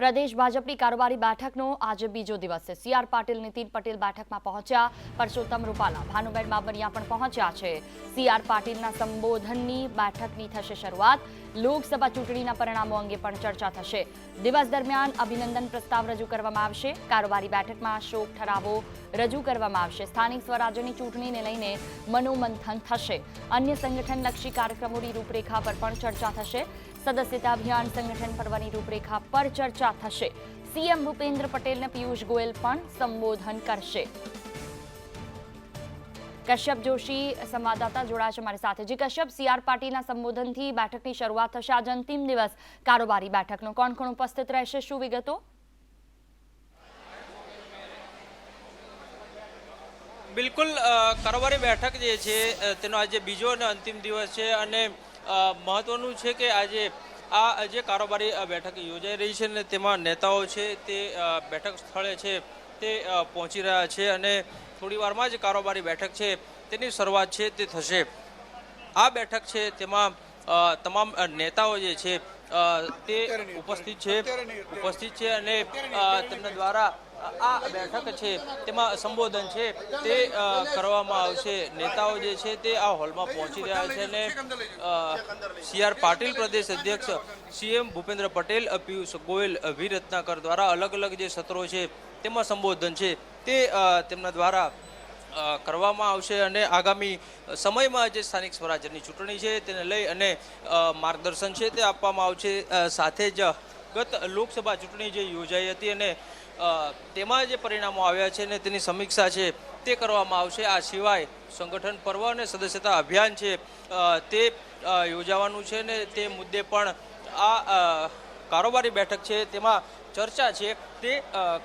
પ્રદેશ ભાજપની કારોબારી બેઠકનો આજે બીજો દિવસ છે. સીઆર પાટીલ નીતિન પટેલ બેઠકમાં પહોંચ્યા. પરસોત્તમ રૂપાલા, ભાનુબેન બાબરિયા પણ પહોંચ્યા છે. સીઆર પાટીલના સંબોધનની બેઠકની થશે શરૂઆત. લોકસભા ચૂંટણીના પરિણામો અંગે પણ ચર્ચા થશે. દિવસ દરમિયાન અભિનંદન પ્રસ્તાવ રજૂ કરવામાં આવશે. કારોબારી બેઠકમાં શોક ઠરાવો રજૂ કરવામાં આવશે. સ્થાનિક સ્વરાજ્યની ચૂંટણીને લઈને મનોમંથન થશે. અન્ય સંગઠનલક્ષી કાર્યક્રમોની રૂપરેખા પર પણ ચર્ચા થશે. સદસ્યતા અભિયાન સંગઠન કરવાની રૂપરેખા પર ચર્ચા થશે. સીએમ ભૂપેન્દ્ર પટેલને પિયુષ ગોયલ પણ સંબોધન કરશે. કશ્યપ જોશી સંવાદદાતા જોડાશે મારી સાથે. જી કશ્યપ, સીઆર પાટીલના સંબોધનથી બેઠકની શરૂઆત થશે. આજે અંતિમ દિવસ કારોબારી બેઠકનો. કોણ કોણ ઉપસ્થિત રહેશે? શું વિગતો? બિલકુલ કારોબારી બેઠક જે છે તેનો આજે બીજો અને અંતિમ દિવસ છે અને મહત્વનું છે કે આજે આ જે કારોબારી બેઠક યોજાઈ રહી છે ને તેમાં નેતાઓ છે તે બેઠક સ્થળે છે તે પહોંચી રહ્યા છે અને થોડી વારમાં જ કારોબારી બેઠક છે તેની શરૂઆત છે તે થશે. આ બેઠક છે તેમાં તમામ નેતાઓ જે છે તે ઉપસ્થિત છે ઉપસ્થિત છે અને તેમના દ્વારા આ બેઠક છે, તેમાં સંબોધન છે, તે કરવામાં આવશે. નેતાઓ જે છે, તે આ હોલમાં પહોંચી રહ્યા છે અને સી આર પાટીલ પ્રદેશ અધ્યક્ષ સીએમ ભૂપેન્દ્ર પટેલ પિયુષ ગોયલ રત્નાકર દ્વારા અલગ અલગ જે સત્રો છે, તેમાં સંબોધન છે. તે તેમના દ્વારા કરવામાં આવશે અને આગામી સમયમાં જે સ્થાનિક સ્વરાજ્યની ચૂંટણી છે, તેને લઈ અને માર્ગદર્શન છે, તે આપવામાં આવશે. સાથે જ ગત લોકસભા ચૂંટણી જે યોજાઈ હતી અને તેમાં જે પરિણામો આવ્યા છે ને તેની સમીક્ષા છે તે કરવામાં આવશે. આ સિવાય સંગઠન પર્વ અને સદસ્યતા અભિયાન છે તે યોજાવાનું છે ને તે મુદ્દે પણ આ કારોબારી બેઠક છે તેમાં ચર્ચા છે તે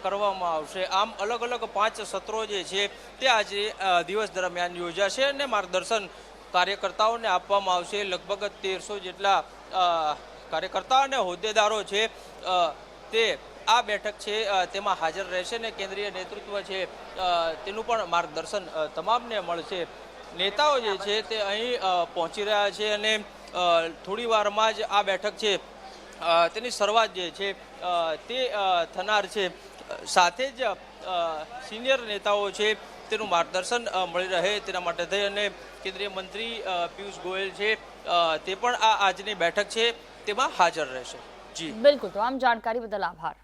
કરવામાં આવશે. આમ અલગ અલગ પાંચ સત્રો જે છે તે આજે દિવસ દરમિયાન યોજાશે અને માર્ગદર્શન કાર્યકર્તાઓને આપવામાં આવશે. લગભગ તેરસો જેટલા કાર્યકર્તા અને હોદ્દેદારો છે તે આ બેઠક છે તેમાં હાજર રહેશે ને કેન્દ્રીય નેતૃત્વ છે તેનું પણ માર્ગદર્શન તમામને મળશે. નેતાઓ જે છે તે અહીં પહોંચી રહ્યા છે અને થોડી વારમાં જ આ બેઠક છે તેની શરૂઆત જે છે તે થનાર છે. સાથે જ સિનિયર નેતાઓ છે, તેનું માર્ગદર્શન મળી રહે તેના માટે થઈ અને કેન્દ્રીય મંત્રી પિયુષ ગોયલ છે તે પણ આ આજની બેઠક છે, તેમાં હાજર રહેશે. જી. બિલકુલ તો આમ જાણકારી બદલ આભાર.